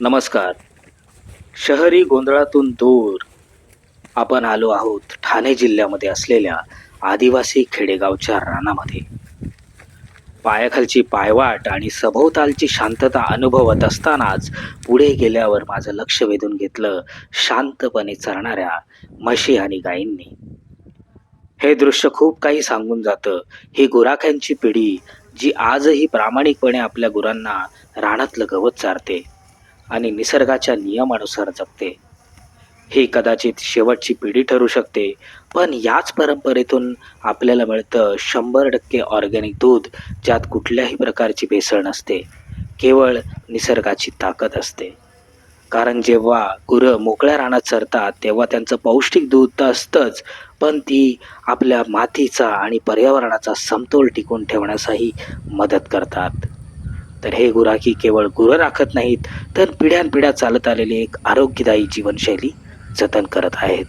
नमस्कार. शहरी गोंधळातून दूर आपण आलो आहोत ठाणे जिल्ह्यामध्ये असलेल्या आदिवासी खेडेगावच्या रानामध्ये. पायाखालची पायवाट आणि सभोवतालची शांतता अनुभवत असतानाच पुढे गेल्यावर माझं लक्ष वेधून घेतलं शांतपणे चरणाऱ्या म्हशी आणि गायींनी. हे दृश्य खूप काही सांगून जातं. ही गुराख्यांची पिढी जी आजही प्रामाणिकपणे आपल्या गुरांना रानातलं गवत चारते आणि निसर्गाच्या नियमानुसार जगते ही कदाचित शेवटची पिढी ठरू शकते पण याच परंपरेतून आपल्याला मिळतं शंभर टक्के ऑर्गॅनिक दूध ज्यात कुठल्याही प्रकारची भेसळ नसते केवळ निसर्गाची ताकद असते. कारण जेव्हा गुरं मोकळ्या रानात चरतात तेव्हा त्यांचं पौष्टिक दूध तर असतंच पण ती आपल्या मातीचा आणि पर्यावरणाचा समतोल टिकून ठेवण्यासही मदत करतात. तर हे गुराखी केवळ गुरं राखत नाहीत तर पिढ्यानपिढ्या चालत आलेली एक आरोग्यदायी जीवनशैली जतन करत आहेत.